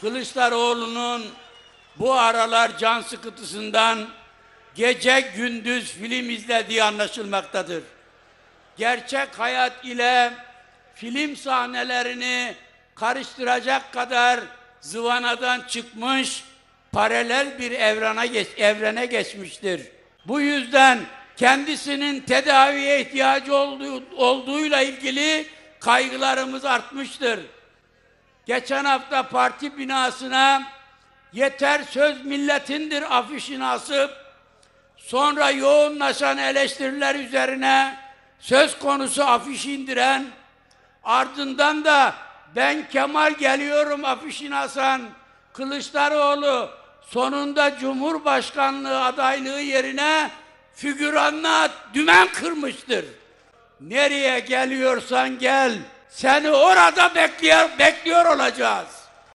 Kılıçdaroğlu'nun bu aralar can sıkıntısından gece gündüz film izlediği anlaşılmaktadır. Gerçek hayat ile film sahnelerini karıştıracak kadar zıvanadan çıkmış, paralel bir evrana geç, evrene geçmiştir. Bu yüzden kendisinin tedaviye ihtiyacı olduğu, olduğuyla ilgili kaygılarımız artmıştır. Geçen hafta parti binasına yeter söz milletindir afişini asıp sonra yoğunlaşan eleştiriler üzerine söz konusu afişi indiren ardından da ben Kemal geliyorum afişini asan Kılıçdaroğlu sonunda Cumhurbaşkanlığı adaylığı yerine figüranlığa dümen kırmıştır. Nereye geliyorsan gel. Seni orada bekliyor, bekliyor olacağız.